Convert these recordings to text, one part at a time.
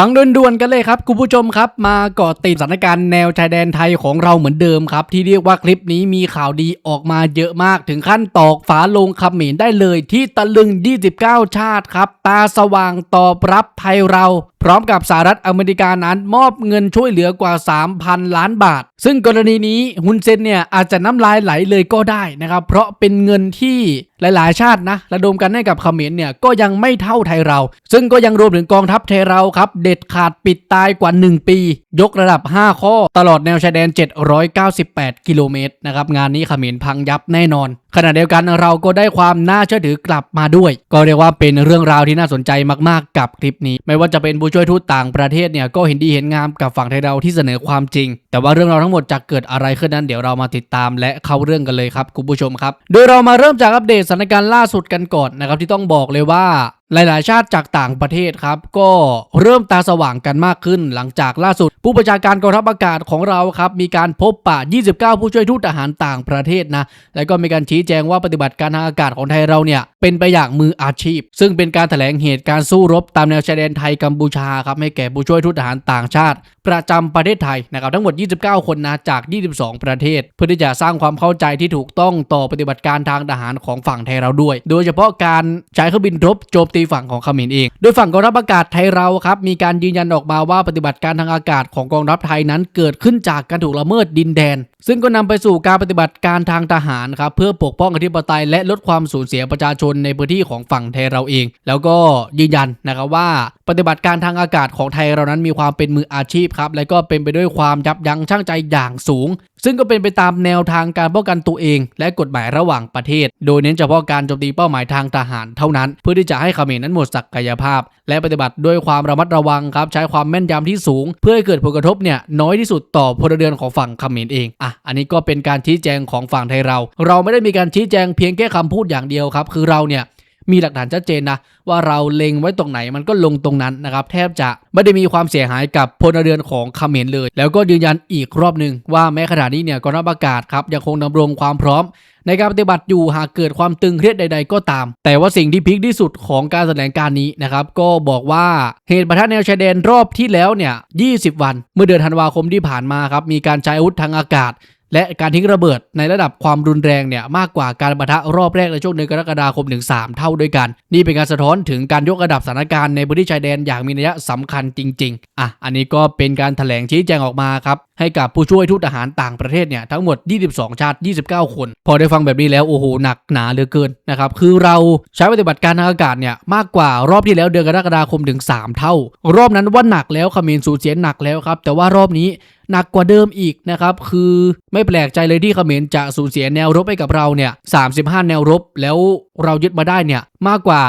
ฟังด่วนๆกันเลยครับคุณผู้ชมครับมาเกาะติดสถานการณ์แนวชายแดนไทยของเราเหมือนเดิมครับ ที่เรียกว่าคลิปนี้มีข่าวดีออกมาเยอะมากถึงขั้นตอกฝาลงคำเหมนได้เลยที่ตะลึง 29 ชาติครับ ตาสว่างตอบรับไทยเรา พร้อมกับสหรัฐอเมริกานั้นมอบเงินช่วยเหลือกว่า 3,000 ล้านบาท ซึ่งกรณีนี้ฮุนเซนเนี่ยอาจจะน้ำลายไหลเลยก็ได้นะครับเพราะเป็นเงินที่หลายๆ ชาตินะระดมกันให้กับเขมรเนี่ยก็ยังไม่เท่าไทยเรา ซึ่งก็ยังรวมถึงกองทัพไทยเราครับเด็ดขาดปิดตายกว่า 1 ปี ยกระดับ 5 ข้อ ตลอดแนวชายแดน 798 กิโลเมตรนะครับงานนี้ขมรพังยับแน่นอนขณะเดียวกันเราก็ได้ความน่าเชื่อถือกลับมาด้วย ก็เรียกว่าเป็นเรื่องราวที่น่าสนใจมากๆกับคลิปนี้ ไม่ว่าจะเป็นผู้ช่วยทูตต่างประเทศเนี่ยก็เห็นดีเห็นงามกับฝั่งไทยเราที่เสนอความจริง แต่ว่าเรื่องราวทั้งหมดจะเกิดอะไรขึ้นนั้นเดี๋ยวเรามาติดตามและเข้าเรื่องกันเลยครับคุณผู้ชมครับ โดยเรามาเริ่มจากอัปเดตสถานการณ์ล่าสุดกันก่อนนะครับที่ต้องบอกเลยว่า หลาย ๆ ชาติจากต่างประเทศครับ ก็เริ่มตาสว่างกันมากขึ้น หลังจากล่าสุด ผู้ประชาการกองทัพอากาศของเราครับมีการพบปะ 29 ผู้ช่วยทูตทหารต่างประเทศนะ แล้วก็มีการชี้แจงว่าปฏิบัติการทางอากาศของไทยเราเนี่ย เป็นไปอย่างมืออาชีพ ซึ่งเป็นการแถลงเหตุการสู้รบตามแนวชายแดนไทยกัมพูชาครับให้แก่ผู้ช่วยทูตทหารต่างชาติ ประจำประเทศไทยนะครับทั้งหมด 29 คนนะจาก 22 ประเทศ เพื่อที่จะสร้างความเข้าใจที่ถูกต้องต่อปฏิบัติการทางทหารของฝั่งไทยเราด้วย โดยเฉพาะการใช้เครื่องบินรบโจมตีฝั่งของเขมรเอง โดยฝั่งกองทัพอากาศไทยเราครับมีการยืนยันออกมาว่าปฏิบัติการทางอากาศของกองทัพไทยนั้นเกิดขึ้นจากการถูกละเมิดดินแดน ซึ่งก็นำไปสู่การปฏิบัติการทางทหารครับเพื่อปกป้องอธิปไตยและลดความสูญเสียประชาชนในพื้นที่ของฝั่งไทยเราเอง แล้วก็ยืนยันนะครับว่าปฏิบัติการทางอากาศของไทยเรานั้นมีความเป็นมืออาชีพครับและก็เป็นไปด้วยความยับยั้งชั่งใจอย่างสูง ซึ่งก็เป็นไปตามแนวทางการป้องกันตัวเอง และกฎหมายระหว่างประเทศ โดยเน้นเฉพาะการโจมตีเป้าหมายทางทหารเท่านั้น เพื่อที่จะให้เขมรนั้นหมดศักยภาพ และปฏิบัติด้วยความระมัดระวังครับใช้ความแม่นยำที่สูง เพื่อให้เกิดผลกระทบเนี่ยน้อยที่สุดต่อพลเรือนของฝั่งเขมรเองอะอันนี้ก็เป็นการชี้แจงของฝั่งไทยเรา เราไม่ได้มีการชี้แจงเพียงแค่คำพูดอย่างเดียวครับคือเราเนี่ย มีหลักฐานชัดเจนนะว่าเราเล็งไว้ตรงไหนมันก็ลงตรงนั้นนะครับแทบจะไม่ได้มีความเสียหายกับพลเรือนของเขมรเลย แล้วก็ยืนยันอีกรอบหนึ่งว่าแม้ขณะนี้เนี่ยกองทัพอากาศครับยังคงดำรงความพร้อมในการปฏิบัติอยู่หากเกิดความตึงเครียดใด ๆ ก็ตาม แต่ว่าสิ่งที่พีคที่สุดของการแถลงการนี้นะครับ ก็บอกว่าเหตุปะทะแนวชายแดนรอบที่แล้วเนี่ย 20 วัน เมื่อเดือนธันวาคมที่ผ่านมาครับ มีการใช้อาวุธทางอากาศ และการทิ้งระเบิดในระดับความรุนแรงเนี่ยมากกว่าการปะทะรอบแรกในช่วงเดือนกรกฎาคมถึง3เท่าด้วยกัน นี่เป็นการสะท้อนถึงการยกระดับสถานการณ์ในพื้นที่ชายแดนอย่างมีนัยสำคัญจริง ๆ อะ อันนี้ก็เป็นการแถลงชี้แจงออกมาครับ ให้กับผู้ช่วยทูตทหารต่างประเทศเนี่ยทั้งหมด 22 ชาติ 29 คน พอได้ฟังแบบนี้แล้วโอ้โหหนักหนาเหลือเกินนะครับคือเราใช้ปฏิบัติการทางอากาศเนี่ยมากกว่ารอบที่แล้วเดือนกรกฎาคมถึง 3 เท่า รอบนั้นว่าหนักแล้วเขมรสูญเสียหนักแล้วครับแต่ว่ารอบนี้หนักกว่าเดิมอีกนะครับ คือไม่แปลกใจเลยที่เขมรจะสูญเสียแนวรบไปกับเราเนี่ย 35 แนวรบ แล้วเรายึดมาได้เนี่ย มากกว่า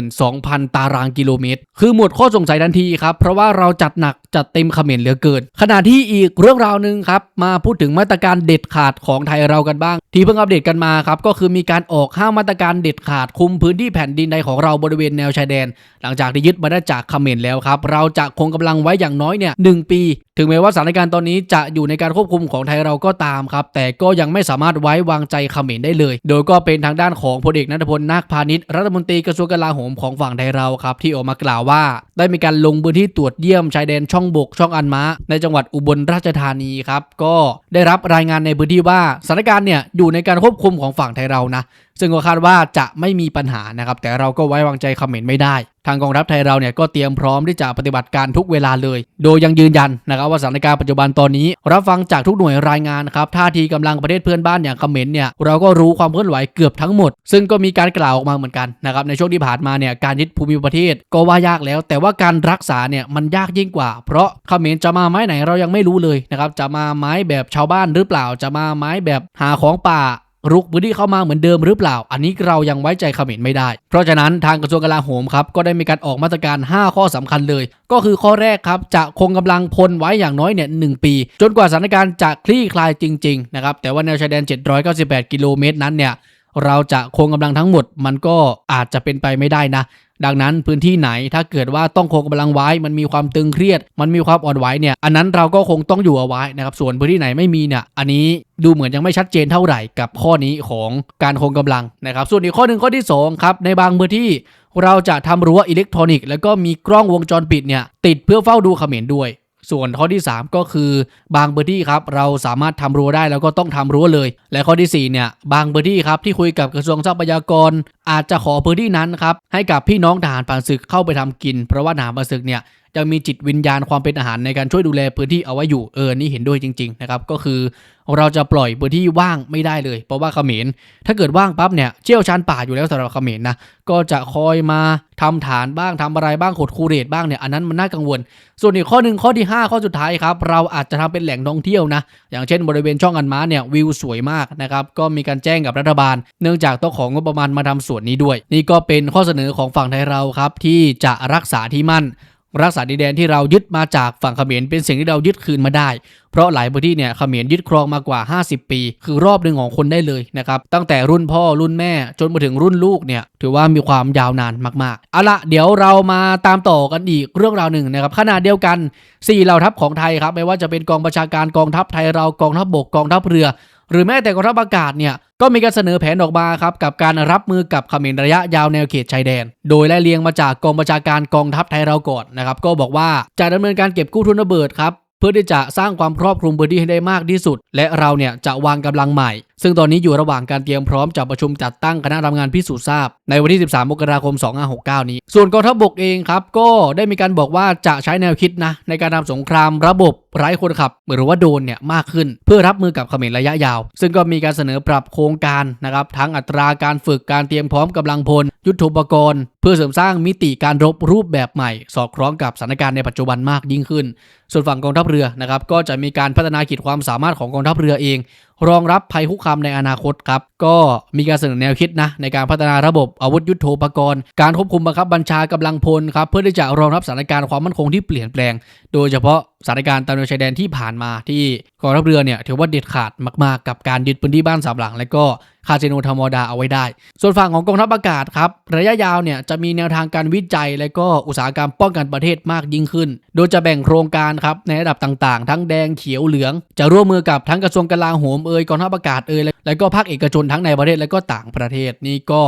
12,000 ตารางกิโลเมตร คือหมดข้อสงสัยทันทีครับ เพราะว่าเราจัดหนัก จัดเต็มเขมรเหลือเกิน ขณะที่อีกเรื่องราวหนึ่งครับ มาพูดถึงมาตรการเด็ดขาดของไทยเรากันบ้าง ที่เพิ่งอัปเดตกันมาครับ ก็คือมีการออกห้ามมาตรการเด็ดขาดคุมพื้นที่แผ่นดินใดของเราบริเวณแนวชายแดน หลังจากที่ยึดมาได้จากเขมรแล้วครับ เราจะคงกำลังไว้อย่างน้อยเนี่ยหปีถึงแม้ว่าสถานการณ์ตอนนี้จะอยู่ในการควบคุมของไทยเราก็ตามครับ แต่ก็ยังไม่สามารถไว้วางใจเขมรได้เลย โดยก็เป็นทางด้านของพลเอกนัทพลนาคพาณิชย์รัฐมนตรีกระทรวงกลาโหมของฝั่งไทยเราครับ ที่ออกมากล่าวว่า ได้มีการลงพื้นที่ตรวจเยี่ยมชายแดนช่องบกช่องอันม้าในจังหวัดอุบลราชธานีครับก็ได้รับรายงานในพื้นที่ว่าสถานการณ์เนี่ยอยู่ในการควบคุมของฝั่งไทยเรานะซึ่งก็คาดว่าจะไม่มีปัญหานะครับ แต่เราก็ไว้วางใจเขมรไม่ได้ ทางกองทัพไทยเราเนี่ยก็เตรียมพร้อมที่จะปฏิบัติการทุกเวลาเลย โดยยังยืนยันนะครับว่าสถานการณ์ปัจจุบันตอนนี้ รับฟังจากทุกหน่วยรายงานครับท่าทีกำลังประเทศเพื่อนบ้านอย่างเขมรเนี่ยเราก็รู้ความเคลื่อนไหวเกือบทั้งหมด ซึ่งก็มีการกล่าวออกมาเหมือนกันนะครับในช่วงที่ผ่านมาเนี่ยการยึดภูมิประเทศก็ว่ายากแล้ว แต่ว่าการรักษาเนี่ยมันยากยิ่งกว่า เพราะเขมรจะมาไม้ไหนเรายังไม่รู้เลยนะครับจะมาไม้แบบชาวบ้านหรือเปล่าจะมาไม้แบบหาของป่า รุกพื้นที่เข้ามาเหมือนเดิมหรือเปล่า อันนี้เรายังไว้ใจเขมรไม่ได้ เพราะฉะนั้นทางกระทรวงกลาโหมครับก็ได้มีการออกมาตรการ 5 ข้อสำคัญเลย ก็คือข้อแรกครับจะคงกำลังพลไว้อย่างน้อยเนี่ยหปี จนกว่าสถานการณ์จะคลี่คลายจริงๆนะครับแต่ว่าแนวชายแดน 798 กิโลเมตรนั้นเนี่ยเราจะคงกำลังทั้งหมดมันก็อาจจะเป็นไปไม่ได้นะ ดังนั้นพื้นที่ไหนถ้าเกิดว่าต้องคงกำลังไว้ มันมีความตึงเครียด มันมีความอ่อนไหวเนี่ย อันนั้นเราก็คงต้องอยู่เอาไว้นะครับ ส่วนพื้นที่ไหนไม่มีเนี่ย อันนี้ดูเหมือนยังไม่ชัดเจนเท่าไหร่กับข้อนี้ของการคงกำลังนะครับ ส่วนอีกข้อหนึ่งข้อที่สองครับในบางพื้นที่เราจะทำรั้วอิเล็กทรอนิกส์แล้วก็มีกล้องวงจรปิดเนี่ยติดเพื่อเฝ้าดูเขมรด้วย ส่วนข้อที่ 3 ก็คือบางพื้นที่ครับเราสามารถทำรั้วได้แล้วก็ต้องทำรั้วเลย และข้อที่4เนี่ยบางพื้นที่ครับที่คุยกับกระทรวงทรัพยากร อาจจะขอพื้นที่นั้นครับให้กับพี่น้องทหารผ่านศึกเข้าไปทำกิน เพราะว่าทหารผ่านศึกเนี่ย ยังมีจิตวิญญาณความเป็นอาหารในการช่วยดูแลพื้นที่เอาไว้อยู่เออนี่เห็นด้วยจริงๆนะครับก็คือเราจะปล่อยพื้นที่ว่างไม่ได้เลย เพราะว่าเขมร ถ้าเกิดว่างปั๊บเนี่ยเชี่ยวชาญป่าอยู่แล้วสำหรับเขมรนะก็จะคอยมาทำฐานบ้างทำอะไรบ้างขดคูเรตบ้างเนี่ยอันนั้นมันน่ากังวล ส่วนอีกข้อหนึ่งข้อที่ 5 ข้อสุดท้ายครับเราอาจจะทำเป็นแหล่งท่องเที่ยวนะอย่างเช่นบริเวณช่องอันม้าเนี่ยวิวสวยมากนะครับก็มีการแจ้งกับรัฐบาล เนื่องจากต้องของงบประมาณมาทำส่วนนี้ด้วย นี่ก็เป็นข้อเสนอของฝั่งไทยเราครับที่จะรักษาที่มั่น รักษาดินแดนที่เรายึดมาจากฝั่งเขมรเป็นสิ่งที่เรายึดคืนมาได้ เพราะหลายพื้นที่เนี่ยเขมรยึดครองมากว่า 50 ปี คือรอบหนึ่งของคนได้เลยนะครับ ตั้งแต่รุ่นพ่อรุ่นแม่จนมาถึงรุ่นลูกเนี่ยถือว่ามีความยาวนานมากๆเอาละเดี๋ยวเรามาตามต่อกันอีกเรื่องราวหนึ่งนะครับขณะเดียวกัน4เหล่าทัพของไทยครับไม่ว่าจะเป็นกองประชาการกองทัพไทยเรากองทัพบกกองทัพเรือ หรือแม้แต่กองทัพอากาศเนี่ยก็มีการเสนอแผนออกมาครับกับการรับมือกับเขมรระยะยาวแนวเขตชายแดน โดยไล่เลียงมาจากกองประชาการกองทัพไทยเราก่อนนะครับก็บอกว่าจะดำเนินการเก็บกู้ทุนระเบิดครับเพื่อที่จะสร้างความครอบคลุมพื้นที่ให้ได้มากที่สุด และเราเนี่ยจะวางกำลังใหม่ซึ่งตอนนี้อยู่ระหว่างการเตรียมพร้อมจะประชุมจัดตั้งคณะทำงานพิสูจน์ทราบ ในวันที่ 13 มกราคม 2569 นี้ ส่วนกองทัพบกเองครับ ก็ได้มีการบอกว่าจะใช้แนวคิดนะ ในการทำสงครามระบบไร้คนขับ หรือว่าโดนเนี่ยมากขึ้น เพื่อรับมือกับเขมรระยะยาว ซึ่งก็มีการเสนอปรับโครงการนะครับทั้งอัตราการฝึกการเตรียมพร้อมกำลังพล ยุทธปกรณ์ เพื่อเสริมสร้างมิติการรบรูปแบบใหม่ สอดคล้องกับสถานการณ์ในปัจจุบันมากยิ่งขึ้น ส่วนฝั่งกองทัพเรือนะครับก็จะมีการพัฒนาขีดความสามารถของกองทัพเรือเองรองรับภัยคุกคามในอนาคตครับ ก็มีการเสนอแนวคิดนะในการพัฒนาระบบอาวุธยุโทโธปกรณ์ การควบคุมบังคับบัญชากำลังพลครับเพื่อที่จะรองรับสถานการณ์ความมั่นคงที่เปลี่ยนแปลง โดยเฉพาะสถานการณ์ตามแนวชายแดนที่ผ่านมาที่กองทัพเรือเนี่ยถือว่าเด็ดขาดมากๆ กับการยึดพื้นที่บ้านสามหลัง และก็ คาสิโนธรรมดาเอาไว้ได้ ส่วนฝั่งของกองทัพอากาศครับ ระยะยาวเนี่ยจะมีแนวทางการวิจัย และก็อุตสาหกรรมป้องกันประเทศมากยิ่งขึ้น โดยจะแบ่งโครงการครับในระดับต่างๆ ทั้งแดงเขียวเหลือง จะร่วมมือกับทั้งกระทรวงกลาโหมเอ่ยกองทัพอากาศเอ่ยและและก็ภาคเอกชนทั้งในประเทศและก็ต่างประเทศนี่ก็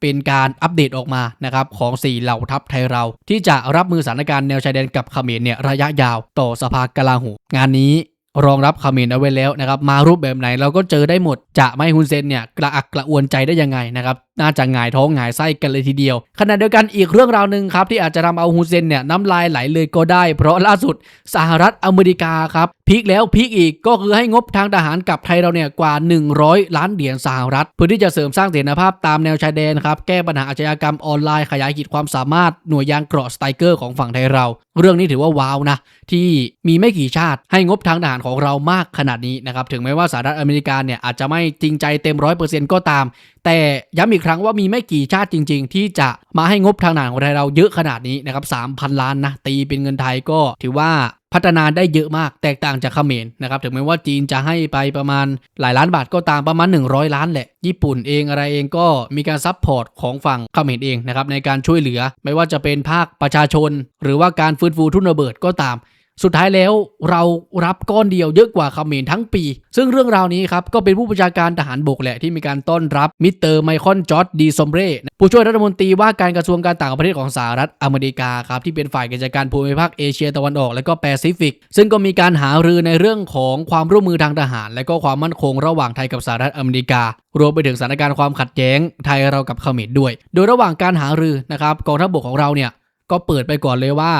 เป็นการอัปเดตออกมานะครับของ 4 เหล่าทัพไทยเรา ที่จะรับมือสถานการณ์แนวชายแดนกับเขมรเนี่ยระยะยาวต่อสภากลาโหมงานนี้ รองรับเมนต์เอาไว้แล้วนะครับ มารูปแบบไหนเราก็เจอได้หมด จะไม่ฮุนเซนเนี่ยกระอักกระอวนใจได้ยังไงนะครับน่าจะหงายท้องหงายไส้กันเลยทีเดียวขณะเดียวกันอีกเรื่องราวหนึ่งครับที่อาจจะทำเอาฮุนเซนเนี่ยน้ำลายไหลเลยก็ได้ เพราะล่าสุดสหรัฐอเมริกาครับพีคแล้วพีคอีกก็คือให้งบทางทหารกับไทยเราเนี่ยกว่า 100 ล้านเหรียญสหรัฐ เพื่อที่จะเสริมสร้างเสถียรภาพตามแนวชายแดนครับแก้ปัญหาอาชญากรรมออนไลน์ขยายขีดความสามารถหน่วยยางเกราะสไตเกอร์ของฝั่งไทยเรา เรื่องนี้ถือว่าว้าวนะ ที่มีไม่กี่ชาติให้งบทางทหารของเรามากขนาดนี้นะครับถึงแม้ว่าสหรัฐอเมริกาเนี่ยอาจจะไม่จริงใจเต็มร้อยเปอร์เซ็นต์ก็ตาม แต่ย้ำอีกครั้งว่ามีไม่กี่ชาติจริง ๆ ที่จะมาให้งบทางทหารของไทยเราเยอะขนาดนี้นะครับ3,000 ล้านนะตีเป็นเงินไทยก็ถือว่าพัฒนาได้เยอะมากแตกต่างจากเขมรนะครับถึงแม้ว่าจีนจะให้ไปประมาณหลายล้านบาทก็ตามประมาณ 100 ล้านแหละ ญี่ปุ่นเองอะไรเองก็มีการซัพพอร์ตของฝั่งเขมรเองนะครับในการช่วยเหลือ ไม่ว่าจะเป็นภาคประชาชน หรือว่าการฟื้นฟูทุนระเบิดก็ตาม สุดท้ายแล้วเรารับก้อนเดียวเยอะกว่าเขมรทั้งปี ซึ่งเรื่องราวนี้ครับ ก็เป็นผู้บัญชาการทหารบกแหละที่มีการต้อนรับมิสเตอร์ไมคอนจอร์ดดีซอมเบรผู้ช่วยรัฐมนตรีว่าการกระทรวงการต่างประเทศของสหรัฐอเมริกาครับ ที่เป็นฝ่ายกิจการภูมิภาคเอเชียตะวันออกและก็แปซิฟิก ซึ่งก็มีการหารือในเรื่องของความร่วมมือทางทหาร และก็ความมั่นคงระหว่างไทยกับสหรัฐอเมริกา รวมไปถึงสถานการณ์ความขัดแย้งไทยเรากับเขมรด้วย โดยระหว่างการหารือนะครับกองทัพบกของเราเนี่ยก็เปิดไปก่อนเลยว่า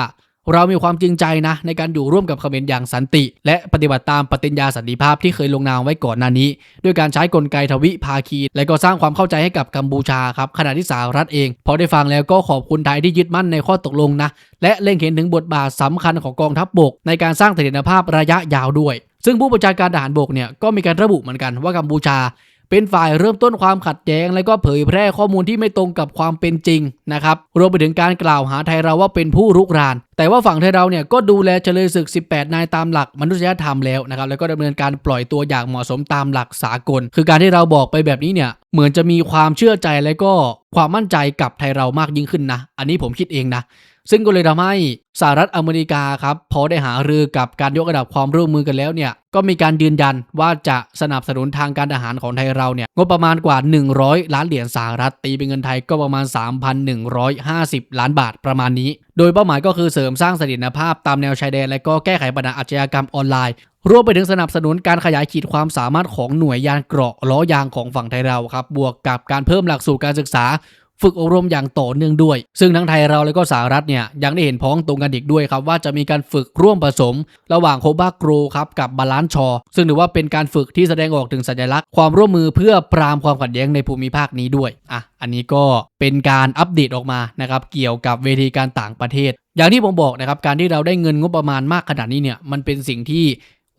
เรามีความจริงใจนะในการอยู่ร่วมกับเขมรอย่างสันติ และปฏิบัติตามปฏิญญาสันติภาพที่เคยลงนามไว้ก่อนหน้านี้ ด้วยการใช้กลไกทวิภาคี และก็สร้างความเข้าใจให้กับกัมพูชาครับขณะที่สหรัฐเอง พอได้ฟังแล้วก็ขอบคุณไทยที่ยึดมั่นในข้อตกลงนะและเล็งเห็นถึงบทบาทสำคัญของกองทัพบบก ในการสร้างเสถียรภาพระยะยาวด้วย ซึ่งผู้บัญชาการทหารบกเนี่ยก็มีการระบุเหมือนกันว่ากัมพูชา เป็นฝ่ายเริ่มต้นความขัดแย้ง และก็เผยแพร่ข้อมูลที่ไม่ตรงกับความเป็นจริงนะครับรวมไปถึงการกล่าวหาไทยเราว่าเป็นผู้รุกราน แต่ว่าฝั่งไทยเราเนี่ยก็ดูแลเฉลยศึก 18 นายตามหลักมนุษยธรรมแล้วนะครับแล้วก็ดำเนินการปล่อยตัวอย่างเหมาะสมตามหลักสากล คือการที่เราบอกไปแบบนี้เนี่ยเหมือนจะมีความเชื่อใจและก็ความมั่นใจกับไทยเรามากยิ่งขึ้นนะ อันนี้ผมคิดเองนะ ซึ่งก็เลยทำให้สหรัฐอเมริกาครับพอได้หารือกับการยกระดับความร่วมมือกันแล้วเนี่ยก็มีการยืนยันว่าจะสนับสนุนทางการทหารของไทยเราเนี่ยงบประมาณกว่า 100 ล้านเหรียญสหรัฐตีเป็นเงินไทยก็ประมาณ 3,150 ล้านบาทประมาณนี้ โดยเป้าหมายก็คือเสริมสร้างเสถียรภาพตามแนวชายแดนและก็แก้ไขปัญหาอาชญากรรมออนไลน์รวมไปถึงสนับสนุนการขยายขีดความสามารถของหน่วยยานเกราะล้อยางของฝั่งไทยเราครับบวกกับการเพิ่มหลักสูตรการศึกษา ฝึกอบรมอย่างต่อเนื่องด้วย ซึ่งทั้งไทยเราและก็สหรัฐเนี่ยยังได้เห็นพ้องตรงกันอีกด้วยครับ ว่าจะมีการฝึกร่วมผสม ระหว่างโคบาโกรครับกับบาลานชอ ซึ่งถือว่าเป็นการฝึกที่แสดงออกถึงสัญลักษณ์ความร่วมมือเพื่อปรามความขัดแย้งในภูมิภาคนี้ด้วยอะอันนี้ก็เป็นการอัปเดตออกมานะครับเกี่ยวกับเวทีการต่างประเทศ อย่างที่ผมบอกนะครับการที่เราได้เงินงบประมาณมากขนาดนี้เนี่ยมันเป็นสิ่งที่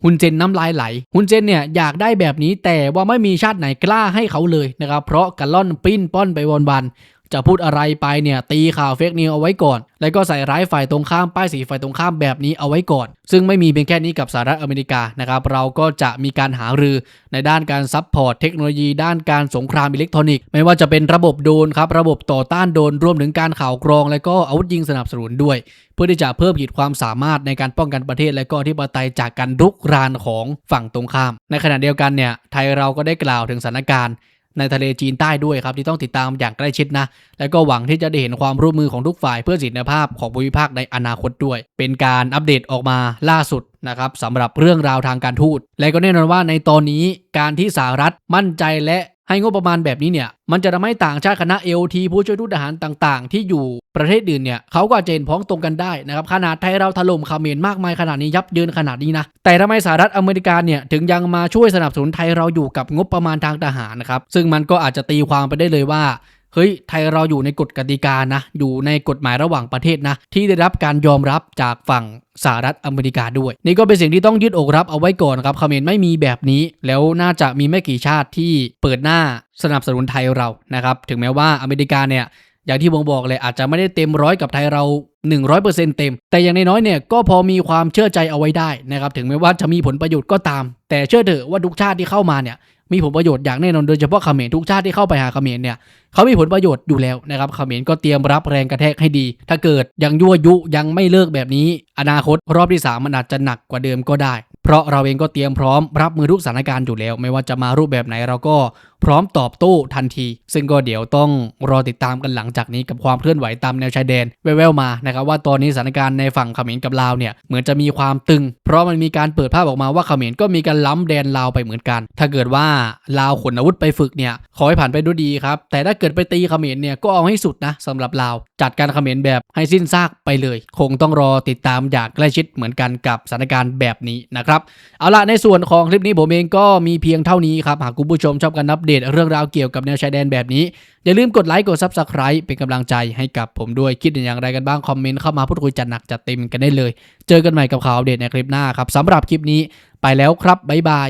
ฮุนเจนน้ำลายไหลฮุนเจนเนี่ยอยากได้แบบนี้แต่ว่าไม่มีชาติไหนกล้าให้เขาเลยนะครับเพราะกัลล่อนปิ้นป้อนไปวัน จะพูดอะไรไปเนี่ยตีข่าวเฟกนิวเอาไว้ก่อน แล้วก็ใส่ร้ายฝ่ายตรงข้ามป้ายสีฝ่ายตรงข้ามแบบนี้เอาไว้ก่อน ซึ่งไม่มีเพียงแค่นี้กับสหรัฐอเมริกานะครับเราก็จะมีการหารือในด้านการซัพพอร์ตเทคโนโลยีด้านการสงครามอิเล็กทรอนิกส์ไม่ว่าจะเป็นระบบโดนครับระบบต่อต้านโดนรวมถึงการข่าวกรอง และก็อาวุธยิงสนับสนุนด้วย เพื่อที่จะเพิ่มขีดความสามารถในการป้องกันประเทศ และก็ที่ปไตยจากการรุกรานของฝั่งตรงข้าม ในขณะเดียวกันเนี่ยไทยเราก็ได้กล่าวถึงสถานการณ์ ในทะเลจีนใต้ด้วยครับที่ต้องติดตามอย่างใกล้ชิดนะ และก็หวังที่จะได้เห็นความร่วมมือของทุกฝ่ายเพื่อสิทธิภาพของภูมิภาคในอนาคตด้วย เป็นการอัปเดตออกมาล่าสุดนะครับสำหรับเรื่องราวทางการทูต และก็แน่นอนว่าในตอนนี้การที่สหรัฐมั่นใจและ ให้งบประมาณแบบนี้เนี่ย มันจะทำให้ต่างชาติคณะเอลทีผู้ช่วยทูตทหารต่างๆ ที่อยู่ประเทศอื่นเนี่ยเขาก็อาจจะเห็นพ้องตรงกันได้นะครับขนาดไทยเราถล่มเขมรมากมายขนาดนี้ยับเยินขนาดนี้นะ แต่ทำไมสหรัฐอเมริกาเนี่ยถึงยังมาช่วยสนับสนุนไทยเราอยู่กับงบประมาณทางทหารนะครับซึ่งมันก็อาจจะตีความไปได้เลยว่า เฮ้ยไทยเราอยู่ในกฎกติกานะอยู่ในกฎหมายระหว่างประเทศนะที่ได้รับการยอมรับจากฝั่งสหรัฐอเมริกาด้วย นี่ก็เป็นสิ่งที่ต้องยืดอกรับเอาไว้ก่อนครับเขมรไม่มีแบบนี้ แล้วน่าจะมีไม่กี่ชาติที่เปิดหน้าสนับสนุนไทยเรานะครับถึงแม้ว่าอเมริกาเนี่ยอย่างที่ผมบอกเลยอาจจะไม่ได้เต็มร้อยกับไทยเรา 100%เต็ม แต่อย่างน้อยๆเนี่ยก็พอมีความเชื่อใจเอาไว้ได้นะครับถึงแม้ว่าจะมีผลประโยชน์ก็ตาม แต่เชื่อเถอะว่าทุกชาติที่เข้ามาเนี่ย มีผลประโยชน์อย่างแน่นอนโดยเฉพาะเขมรทุกชาติที่เข้าไปหาเขมรเนี่ยเขามีผลประโยชน์อยู่แล้วนะครับเขมรก็เตรียมรับแรงกระแทกให้ดี ถ้าเกิดยังยั่วยุยังไม่เลิกแบบนี้ อนาคตรอบที่ 3 มันอาจจะหนักกว่าเดิมก็ได้ เพราะเราเองก็เตรียมพร้อมรับมือทุกสถานการณ์อยู่แล้ว ไม่ว่าจะมารูปแบบไหนเราก็ พร้อมตอบโต้ทันที ซึ่งก็เดี๋ยวต้องรอติดตามกันหลังจากนี้กับความเคลื่อนไหวตามแนวชายแดนแว่วๆมานะครับว่าตอนนี้สถานการณ์ในฝั่งเขมรกับลาวเนี่ยเหมือนจะมีความตึง เพราะมันมีการเปิดภาพออกมาว่าเขมรก็มีการล้ำแดนลาวไปเหมือนกัน ถ้าเกิดว่าลาวขนอาวุธไปฝึกเนี่ยขอให้ผ่านไปด้วยดีครับแต่ถ้าเกิดไปตีเขมรเนี่ยก็เอาให้สุดนะสำหรับลาวจัดการเขมรแบบให้สิ้นซากไปเลย คงต้องรอติดตามอย่างใกล้ชิดเหมือนกันกับสถานการณ์แบบนี้นะครับเอาละในส่วนของคลิปนี้ผมเองก็มีเพียงเท่านี้ครับหากคุณผู้ชมชอบการอัปเดตเรื่องราวเกี่ยวกับแนวชายแดนแบบนี้ อย่าลืมกดไลค์กด Subscribe เป็นกำลังใจให้กับผมด้วยคิดอย่างไรกันบ้าง คอมเมนต์เข้ามาพูดคุยจัดหนักจัดเต็มกันได้เลย เจอกันใหม่กับข่าวอัปเดตในคลิปหน้าครับสำหรับคลิปนี้ไปแล้วครับบ๊ายบาย